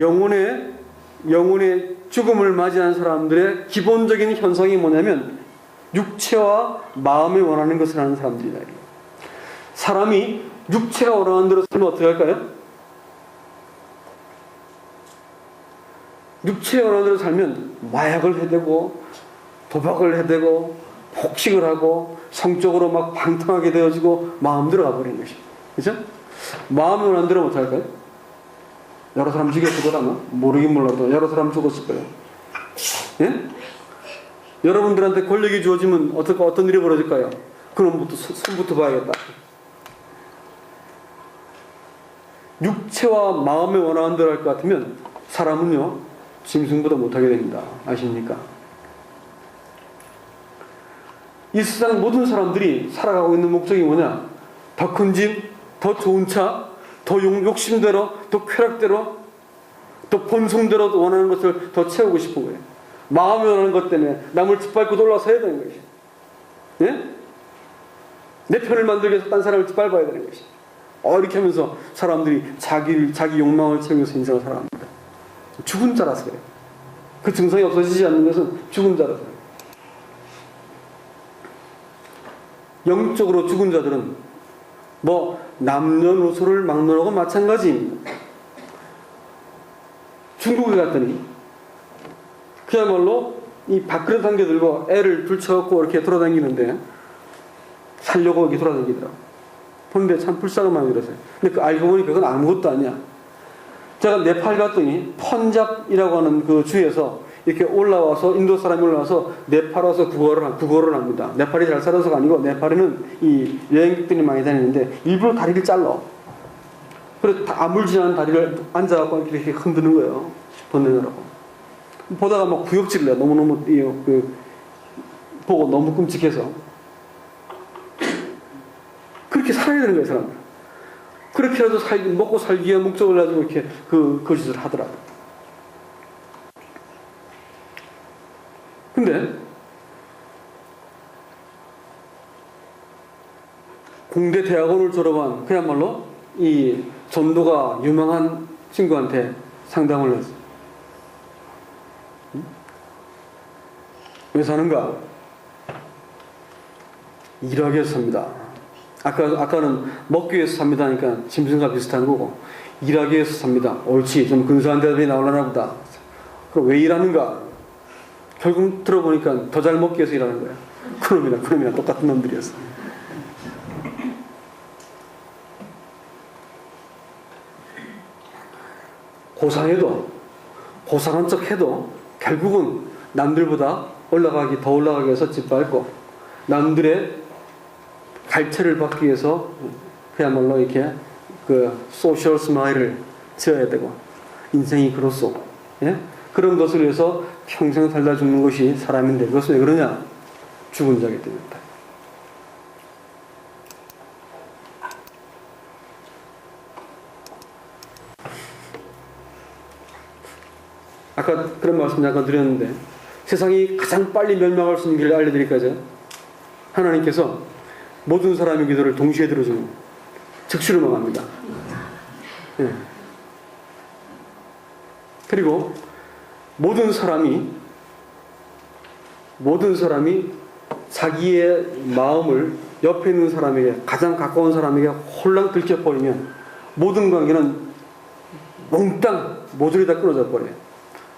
영혼의 영혼의 죽음을 맞이한 사람들의 기본적인 현상이 뭐냐면 육체와 마음이 원하는 것을 하는 사람들이다. 사람이 육체가 원하는 대로 살면 어떻게 할까요? 육체가 원하는 대로 살면 마약을 해대고 도박을 해대고 폭식을 하고 성적으로 막 방탕하게 되어지고 마음대로 가버리는 것이. 그죠? 마음이 원하는 대로 어떻게 할까요? 여러 사람 죽였을 뭐. 모르긴 몰라도 여러 사람 죽었을 거예요. 예? 여러분들한테 권력이 주어지면 어떻게, 어떤 일이 벌어질까요? 그놈부터, 손- 손부터 봐야겠다. 육체와 마음에 원하는 대로 할 것 같으면 사람은요, 짐승보다 못하게 됩니다. 아십니까? 이 세상 모든 사람들이 살아가고 있는 목적이 뭐냐? 더 큰 집, 더 좋은 차, 더 욕- 욕심대로, 더 쾌락대로, 더 본성대로 원하는 것을 더 채우고 싶은 거예요. 마음이 원하는 것 때문에 남을 짓밟고 올라서야 되는 것이. 예? 내 편을 만들기 위해서 딴 사람을 짓밟아야 되는 것이. 어, 이렇게 하면서 사람들이 자기, 자기 욕망을 채우기 위해서 인생을 살아갑니다. 죽은 자라서 그래요. 그 증상이 없어지지 않는 것은 죽은 자라서 그래요. 영적으로 죽은 자들은 뭐 남녀노소를 막론하고 마찬가지입니다. 중국에 갔더니 그야말로 이 밥그릇 한 개 들고 애를 둘쳐갖고 이렇게 돌아다니는데 살려고 이렇게 돌아다니더라고. 보는데 참 불쌍한 들었어요. 근데 그 알고 보니 그건 아무것도 아니야. 제가 네팔 갔더니 펀잡이라고 하는 그 주에서 이렇게 올라와서 인도 사람이 올라와서 네팔 와서 한- 국어를 합니다. 네팔이 잘 살아서가 아니고 네팔에는 이 여행객들이 많이 다니는데 일부러 다리를 잘라. 그래서 다 아물지 않은 다리를 앉아갖고 이렇게 흔드는 거예요. 돈 내느라고. 보다가 막 구역질을 해요. 너무너무 이, 그 보고 너무 끔찍해서. 그렇게 살아야 되는 거예요, 사람들. 그렇게라도 살, 먹고 살기 위한 목적을 가지고 이렇게 그, 그 짓을 하더라고요. 근데, 공대 대학원을 졸업한 그야말로 이 전도가 유망한 친구한테 상담을 했어. 응? 왜 사는가? 일하기 위해서 삽니다. 아까, 아까는 먹기 위해서 삽니다 하니까 짐승과 비슷한 거고, 일하기 위해서 삽니다. 옳지. 좀 근사한 대답이 나오려나 보다. 그럼 왜 일하는가? 결국 들어보니까 더 잘 먹기 위해서 일하는 거야. 그놈이나 그놈이나 똑같은 놈들이었어. 고상해도, 고상한 척 해도, 결국은 남들보다 올라가기, 더 올라가기 위해서 짓밟고, 남들의 갈채를 받기 위해서 그야말로 이렇게 그 소셜 스마일을 지어야 되고 인생이 그렇소 예? 그런 것을 위해서 평생 살다 죽는 것이 사람인데 그것은 왜 그러냐 죽은 자기 때문이다 아까 그런 말씀 잠깐 드렸는데 세상이 가장 빨리 멸망할 수 있는 길을 알려드릴까요? 하나님께서 모든 사람의 기도를 동시에 들어주는 즉시로 망합니다. 예. 그리고 모든 사람이 모든 사람이 자기의 마음을 옆에 있는 사람에게 가장 가까운 사람에게 홀랑 들켜버리면 모든 관계는 몽땅 모조리 다 끊어져 버려요.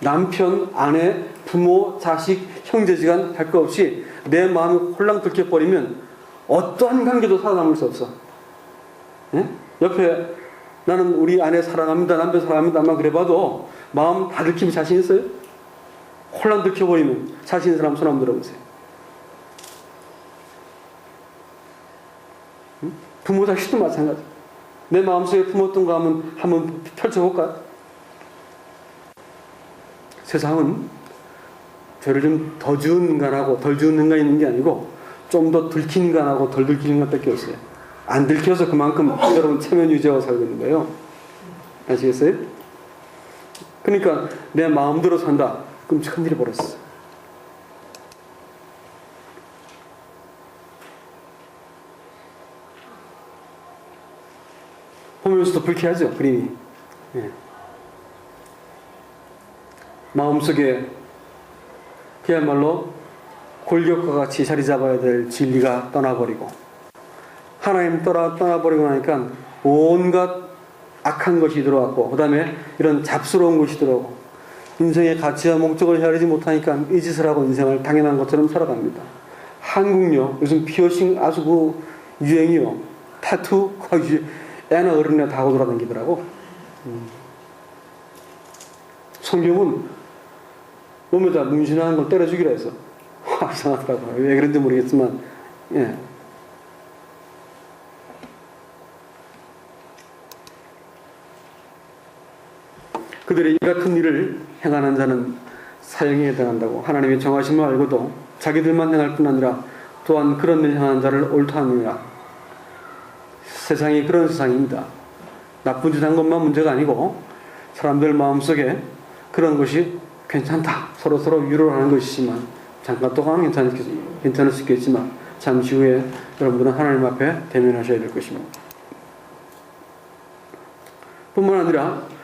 남편, 아내, 부모, 자식, 형제지간 할 것 없이 내 마음이 홀랑 들켜버리면 어떠한 관계도 살아남을 수 없어. 예? 옆에 나는 우리 아내 사랑합니다, 남편 사랑합니다, 아마 그래봐도 마음 다 들키면 자신 있어요? 홀랑 들켜버리면 자신 있는 사람 손 한번 들어보세요. 응? 부모 자식도 마찬가지. 내 마음속에 품었던 거 한번, 한번 펼쳐볼까요? 세상은 죄를 좀더 지은 인간하고 덜 지은 인간이 있는 게 아니고 좀 더 들킨 인간하고 덜 들킨 인간밖에 없어요. 안 들켜서 그만큼 여러분 체면 유지하고 살고 있는 거예요. 아시겠어요? 그러니까 내 마음대로 산다. 끔찍한 일이 벌었어. 보면서도 불쾌하죠, 그림이. 예. 마음속에 그야말로 골격과 같이 자리 잡아야 될 진리가 떠나버리고 하나님 떠나, 떠나버리고 나니까 온갖 악한 것이 들어왔고 그 다음에 이런 잡스러운 것이 들어오고 인생의 가치와 목적을 헤아리지 못하니까 이 짓을 하고 인생을 당연한 것처럼 살아갑니다. 한국요 요즘 피어싱 아주 그 유행이요 타투 거의 애나 어른이나 다 하고 돌아다니더라고 음. 성경은 몸에다 문신하는 걸 때려주기로 했어 와, 이상하더라고요 왜 그런지 모르겠지만 예. 그들의 이 같은 일을 행하는 자는 사형에 해당한다고 하나님의 정하심을 알고도 자기들만 행할 뿐 아니라 또한 그런 일 행하는 자를 옳다느니라. 세상이 그런 세상입니다. 나쁜 짓 한 것만 문제가 아니고 사람들 마음속에 그런 것이 괜찮다. 서로 서로 위로를 하는 것이지만 잠깐 괜찮을, 괜찮을 수 있겠지만 잠시 후에 여러분들은 하나님 앞에 대면하셔야 될 것입니다. 뿐만 아니라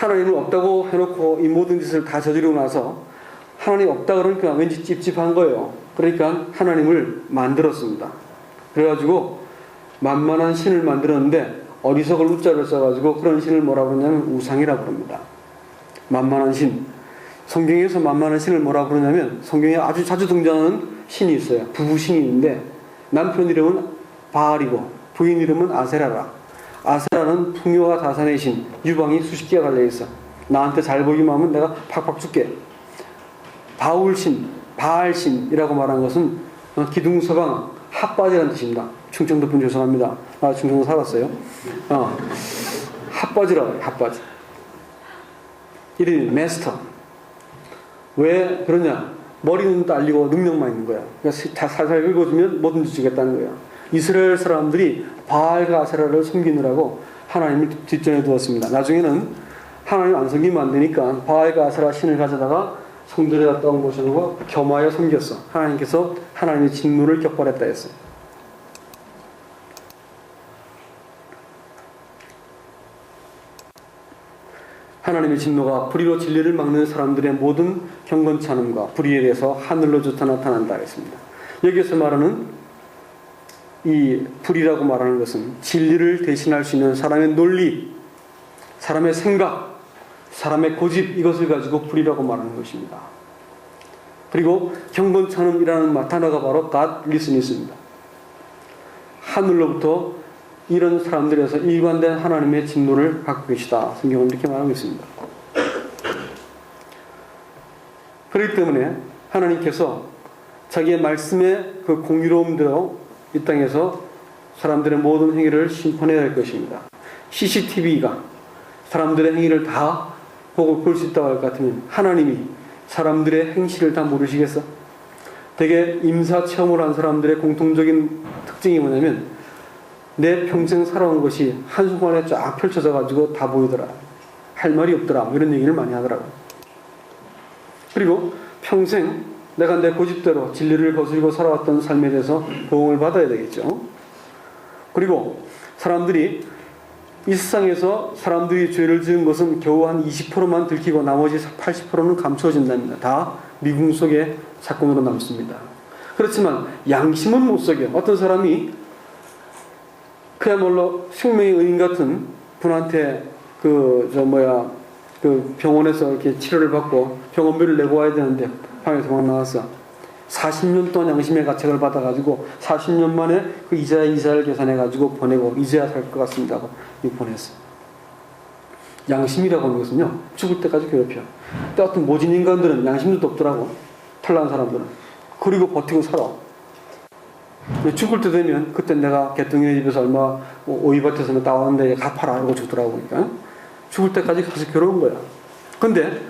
하나님은 없다고 해놓고 이 모든 짓을 다 저지르고 나서 하나님 없다 그러니까 왠지 찝찝한 거예요. 그러니까 하나님을 만들었습니다. 그래가지고 만만한 신을 만들었는데 어리석을 우자를 써가지고 그런 신을 뭐라 그러냐면 우상이라 그럽니다. 만만한 신. 성경에서 만만한 신을 뭐라 그러냐면 성경에 아주 자주 등장하는 신이 있어요. 부부신이 있는데 남편 이름은 바알이고 부인 이름은 아세라라. 아세라는 풍요와 다산의 신, 유방이 수십 개가 달려있어. 나한테 잘 보기만 하면 내가 팍팍 줄게. 바울신, 바알신이라고 말한 것은 어, 기둥서방, 핫바지라는 뜻입니다. 충청도 분 죄송합니다. 아, 충청도 살았어요. 어, 핫바지라고 해요, 핫바지. 이름이 메스터. 왜 그러냐? 머리는 딸리고 능력만 있는 거야. 그러니까 다 살살 긁어주면 뭐든지 주겠다는 거야. 이스라엘 사람들이 바알과 아세라를 섬기느라고 하나님을 뒷전에 두었습니다. 나중에는 하나님 안 섬기면 안 되니까 바알과 아세라 신을 가져다가 성전에 갔다 온 곳으로 겸하여 섬겼어. 하나님께서 하나님의 진노를 격발했다 했어요. 하나님의 진노가 불의로 진리를 막는 사람들의 모든 경건치 않음과 불의에 대해서 하늘로조차 나타난다 했습니다. 여기서 말하는 이 불이라고 말하는 것은 진리를 대신할 수 있는 사람의 논리, 사람의 생각, 사람의 고집 이것을 가지고 불이라고 말하는 것입니다. 그리고 경건찬음이라는 단어가 바로 God listen입니다. 하늘로부터 이런 사람들에서 일관된 하나님의 진노를 갖고 계시다. 성경은 이렇게 말하고 있습니다. 그렇기 때문에 하나님께서 자기의 말씀의 그 공유로움대로 이 땅에서 사람들의 모든 행위를 심판해야 할 것입니다. CCTV가 사람들의 행위를 다 보고 볼 수 있다고 할 것 같으면 하나님이 사람들의 행실을 다 모르시겠어? 되게 임사 체험을 한 사람들의 공통적인 특징이 뭐냐면 내 평생 살아온 것이 한순간에 쫙 펼쳐져 가지고 다 보이더라. 할 말이 없더라. 뭐 이런 얘기를 많이 하더라고요. 그리고 평생 내가 내 고집대로 진리를 거스르고 살아왔던 삶에 대해서 보응을 받아야 되겠죠. 그리고 사람들이 이 세상에서 사람들이 죄를 지은 것은 겨우 한 20%만 들키고 나머지 80%는 감추어진답니다. 다 미궁 속의 사건으로 남습니다. 그렇지만 양심은 못 속여. 어떤 사람이 그야말로 생명의 의인 같은 분한테 그 저 뭐야 그 병원에서 이렇게 치료를 받고 병원비를 내고 와야 되는데 방에 도망 나왔어. 40년 동안 양심의 가책을 받아가지고 40년 만에 그 이자 이자를 계산해가지고 보내고 이제야 살 것 같습니다 하고 보냈어. 양심이라고 하는 것은요 죽을 때까지 괴롭혀. 근데 어떤 모진 인간들은 양심도 없더라고. 탈난 사람들은. 그리고 버티고 살아. 죽을 때 되면 그때 내가 개똥이 집에서 얼마 오이밭에서 나왔는데 갚아라 이러고 죽더라고 그러니까 죽을 때까지 가서 괴로운 거야. 근데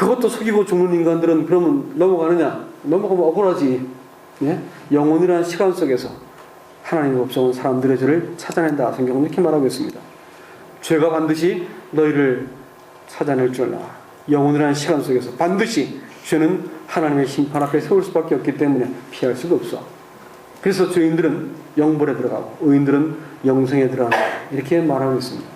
그것도 속이고 죽는 인간들은 그러면 넘어가느냐? 넘어가면 억울하지. 예? 영혼이라는 시간 속에서 하나님의 법정은 사람들의 죄를 찾아낸다. 성경은 이렇게 말하고 있습니다. 죄가 반드시 너희를 찾아낼 줄 알아. 영혼이라는 시간 속에서 반드시 죄는 하나님의 심판 앞에 세울 수밖에 없기 때문에 피할 수가 없어. 그래서 죄인들은 영벌에 들어가고 의인들은 영생에 들어간다. 이렇게 말하고 있습니다.